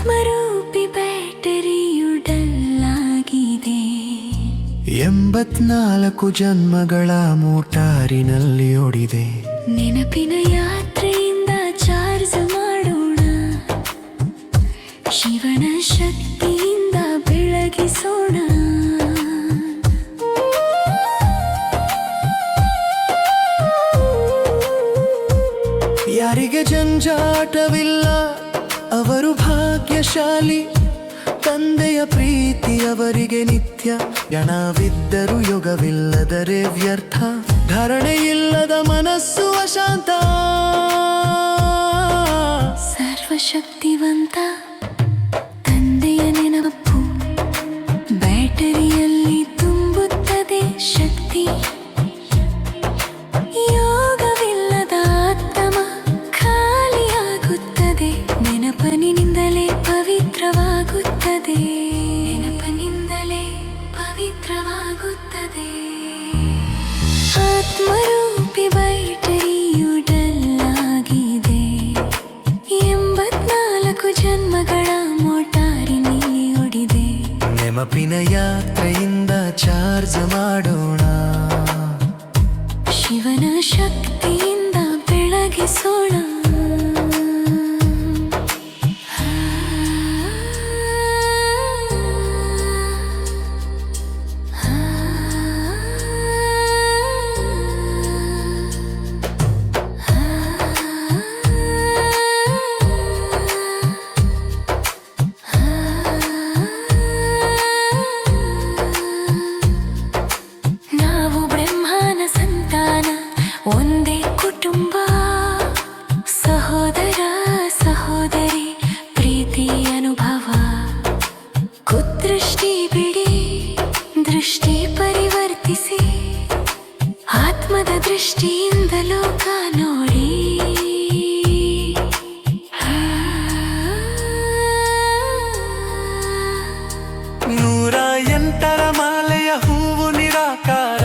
ಆತ್ಮರೂಪಿ ಬ್ಯಾಟರಿಯುಡಲ್ಲಾಗಿದೆ. ಎಂಬತ್ನಾಲ್ಕು ಜನ್ಮಗಳ ಮೋಟಾರಿನಲ್ಲಿ ಓಡಿದೆ. ನೆನಪಿನ ಯಾತ್ರೆಯಿಂದ ಚಾರ್ಜ್ ಮಾಡೋಣ. ಶಿವನ ಶಕ್ತಿಯಿಂದ ಬೆಳಗಿಸೋಣ. ಯಾರಿಗೆ ಜಂಜಾಟವಿಲ್ಲ ಅವರು ಭಾಗ್ಯಶಾಲಿ ತಂದೆಯ ಪ್ರೀತಿ ಅವರಿಗೆ ನಿತ್ಯ. ಯಣವಿದ್ದರೂ ಯೋಗವಿಲ್ಲದರೆ ವ್ಯರ್ಥ. ಧರಣೆ ಮನಸ್ಸು ಅಶಾಂತ. ಸರ್ವಶಕ್ತಿವಂತ. ಆತ್ಮರೂಪಿ ಎಂಬತ್ನಾಲ್ಕು ಜನ್ಮಗಳ ಮೋಟಾರಿನಲ್ಲಿ ಒಡಿದೆ. ನೆನಪಿನ ಯಾತ್ರೆಯಿಂದ ಚಾರ್ಜ್ ಮಾಡೋಣ. ಶಿವನ ಶಕ್ತಿಯಿಂದ ಆತ್ಮದ ದೃಷ್ಟಿಯಿಂದ ಲೋಕ ನೋಡಿ. ನೂರ ಎಂಟರ ಮಾಲೆಯ ಹೂವು ನಿರಾಕಾರ.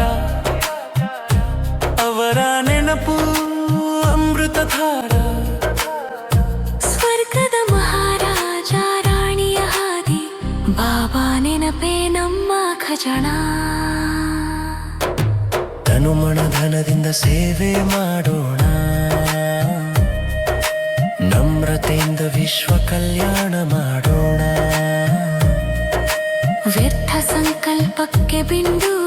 ಅವರ ನೆನಪು ಅಮೃತಧಾರ ಸ್ವರ್ಗದ ಮಹಾರಾಜ ರಾಣಿಯ ಹಾದಿ. ಬಾಬಾ ನೆನಪೇ ನಮ್ಮ ಖಜಾನ. ತನುಮಣ ಧನದಿಂದ ಸೇವೆ ಮಾಡೋಣ. ನಮ್ರತೆಯಿಂದ ವಿಶ್ವ ಕಲ್ಯಾಣ ಮಾಡೋಣ. ವ್ಯರ್ಥ ಸಂಕಲ್ಪಕ್ಕೆ ಬಿಂದು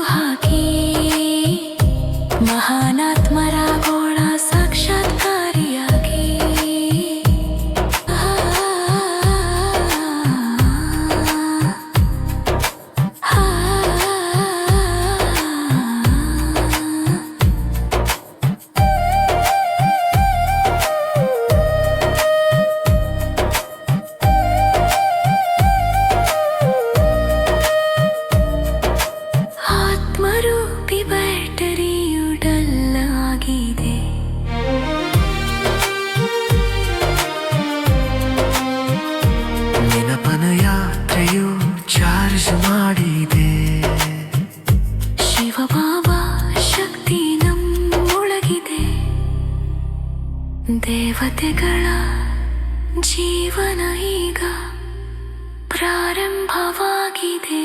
ನೆನಪನ ಯಾತ್ರೆಯು ಚಾರ್ಜ್ ಮಾಡಿದೆ ಶಿವಬಾಬಾ ಶಕ್ತಿ ನಮ್ಮೊಳಗಿದೆ ದೇವತೆಗಳ ಜೀವನ ಈಗ ಪ್ರಾರಂಭವಾಗಿದೆ